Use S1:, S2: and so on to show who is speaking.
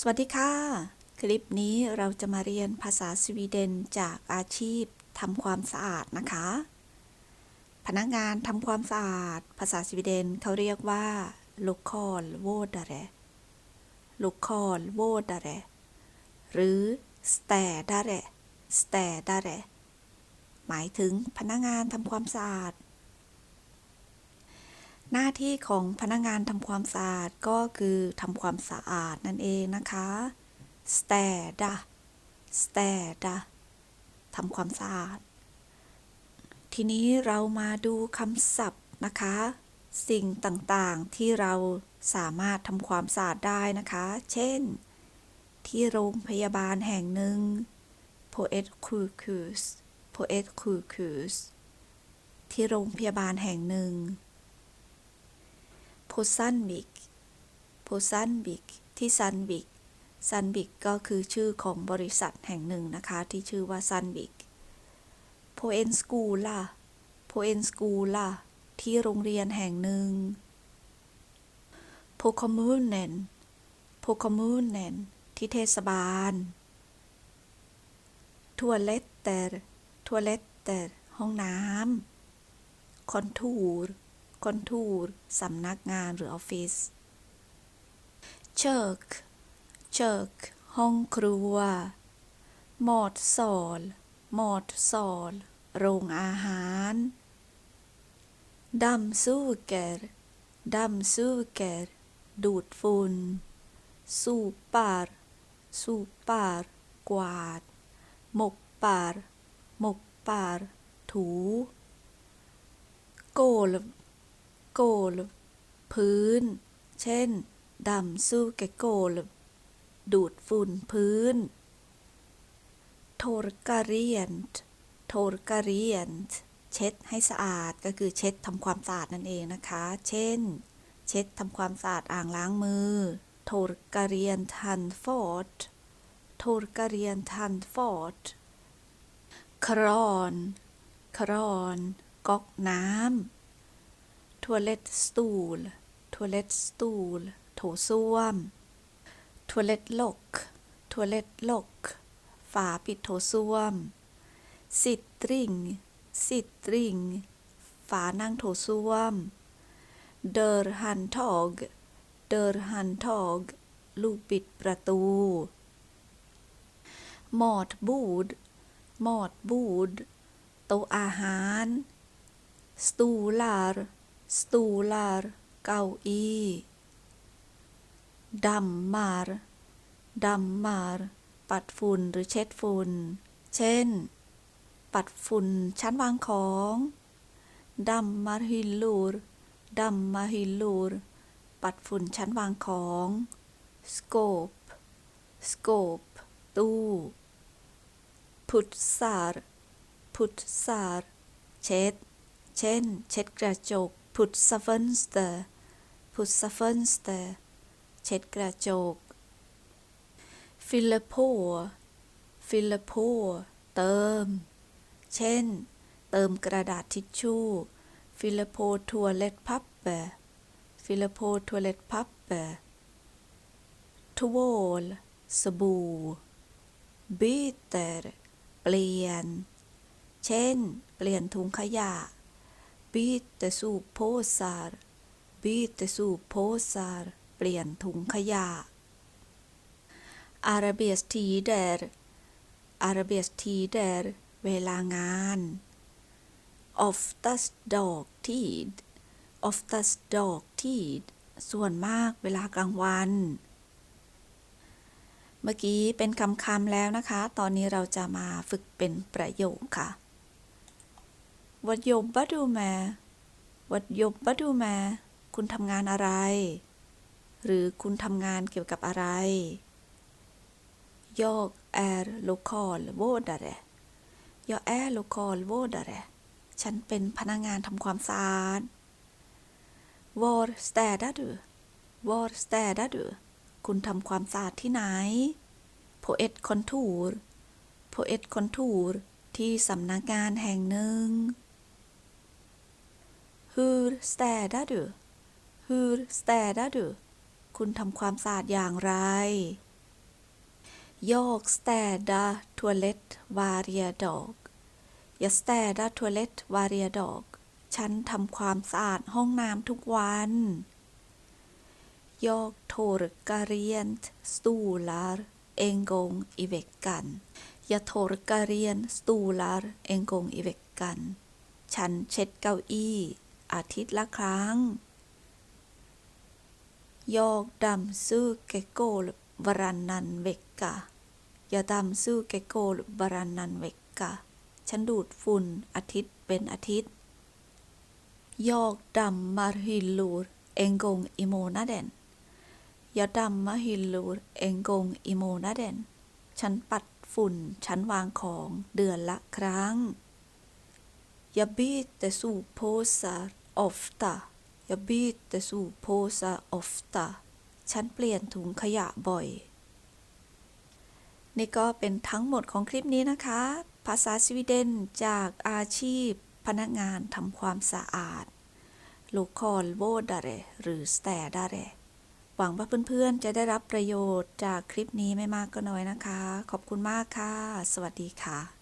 S1: สวัสดีค่ะ คลิปนี้เราจะมาเรียนภาษาสวีเดนจากอาชีพทำความสะอาดนะคะ พนักงานทำความสะอาด ภาษาสวีเดนเขาเรียกว่า lokal vårdare lokal vårdare หรือ städare städare หมายถึงพนักงานทำความสะอาด หน้าที่ของพนักงานทำความสะอาดก็คือทำความสะอาดนั่นเองนะคะ städa städa ทำความสะอาด ทีนี้เรามาดูคำศัพท์นะคะ สิ่งต่างๆที่เราสามารถทำความสะอาดได้นะคะ เช่น ที่โรงพยาบาลแห่งหนึ่ง poet sjukhus poet sjukhus ที่โรงพยาบาลแห่งหนึ่ง ซันบิกโพซันบิกที่ซันบิกซันบิกก็คือชื่อของบริษัทแห่งหนึ่งนะคะ ที่ชื่อว่าซันบิกโพเอนสกูล่าโพเอนสกูล่าที่โรงเรียนแห่งหนึ่งโพคอมูนเนนโพคอมูนเนนที่เทศบาลทัวเลตเตอร์ทัวเลตเตอร์ห้องน้ำคอนทูร์ คอนทูร์สำนักงานหรือออฟฟิศเชิร์กเชิร์กห้องครัวมอดซอลมอดซอลโรงอาหารดัมซูเกอร์ดัมซูเกอร์ดูดฝุ่นสูปาร์สูปาร์กวาด หมกปาร์หมกปาร์ถู โกล โกลพื้น เช่นดำสู้แกโกลดูดฝุ่นพื้น โทรการียนโทรการียนเช็ดให้สะอาดก็คือเช็ดทำความสะอาดนั่นเองนะคะ เช่น เช็ดทำความสะอาดอ่างล้างมือ โทรการียนทันฟอร์ดโทรการียนทันฟอร์ดครอน ครอน ก๊อกน้ำ toalettstol toalettstol โถส้วม toalettlock toalettlock ฝาปิดโถส้วม sittring sittring ฝานั่งโถส้วม dörrhandtag dörrhandtag ลูกปิดประตู matbord matbord โต๊ะอาหาร stolar stolar เก้าอี้ดัมมาร์ดัมมาร์ปัดฝุ่นหรือเช็ดฝุ่น เช่น ปัดฝุ่นชั้นวางของดัมมาร์ฮิลลูร์ดัมมาฮิลลูร์ปัดฝุ่นชั้นวางของสโคปสโคปตู้พุทซาร์พุทซาร์เช็ด เช่น เช็ดกระจก ผุดซัฟเฟนสเตอร์ผุดซัฟเฟนสเตอร์เช็ดกระจกฟิลโพฟิลโพเติม เช่น เติมกระดาษทิชชู่ฟิลโพทัวเล็ตพับเปอร์ฟิลโพทัวเล็ตพับเปอร์ทวอลสบู่บิเตอร์เปลี่ยน เช่น เปลี่ยนถุงขยะ byter soppåsar byter soppåsar เปลี่ยนถุงขยะ arbetstider arbetstider เวลางาน oftast dagtid oftast dagtid ส่วนมากเวลากลางวัน เมื่อกี้เป็นคำคำแล้วนะคะ ตอนนี้เราจะมาฝึกเป็นประโยคค่ะ วัดยมบัดูแมวัดยมบัดูแมคุณทำงานอะไร หรือคุณทำงานเกี่ยวกับอะไรยอกแอร์ลูคอลโวดาเรยอแอร์ลูคอลโวดาเรฉันเป็นพนักงานทำความสะอาดวอร์สเตดัดูวอร์สเตดัดูคุณทำความสะอาดที่ไหนโพเอตคอนทูร์โพเอตคอนทูร์ที่สำนักงานแห่งหนึ่ง Hur städar du Hur städar du คุณทำความสะอาดอย่างไร Jag städar toalett varje dag Jag städar toalett varje dag ฉันทำความสะอาดห้องน้ำทุกวัน Jag torkar rent stolar en gång i veckan Jag torkar rent stolar en gång i veckan ฉันเช็ดเก้าอี้ อาทิตย์ละครั้ง ยอกดำซื้อเกโกลบรันนันเวกกะยาดำซื้อเกโกลบรันนันเวกกะฉันดูดฝุ่นอาทิตย์เป็นอาทิตย์ ยอกดำมาฮิลูรเองกงอิโมนาเดนยาดำมาฮิลูรเองกงอิโมนาเดนฉันปัดฝุ่นฉันวางของเดือนละครั้งยาบีแต่สูบโพสาร์ ofta Jag byter soppåsar ofta ฉันเปลี่ยนถุงขยะบ่อย นี่ก็เป็นทั้งหมดของคลิปนี้นะคะ ภาษาสวีเดนจากอาชีพ พนักงานทำความสะอาด l o k a l v å r d a r e หรือ städare หวังว่าเพื่อนๆ จะได้รับประโยชน์จากคลิปนี้ไม่มากก็น้อยนะคะ ขอบคุณมากค่ะ สวัสดีค่ะ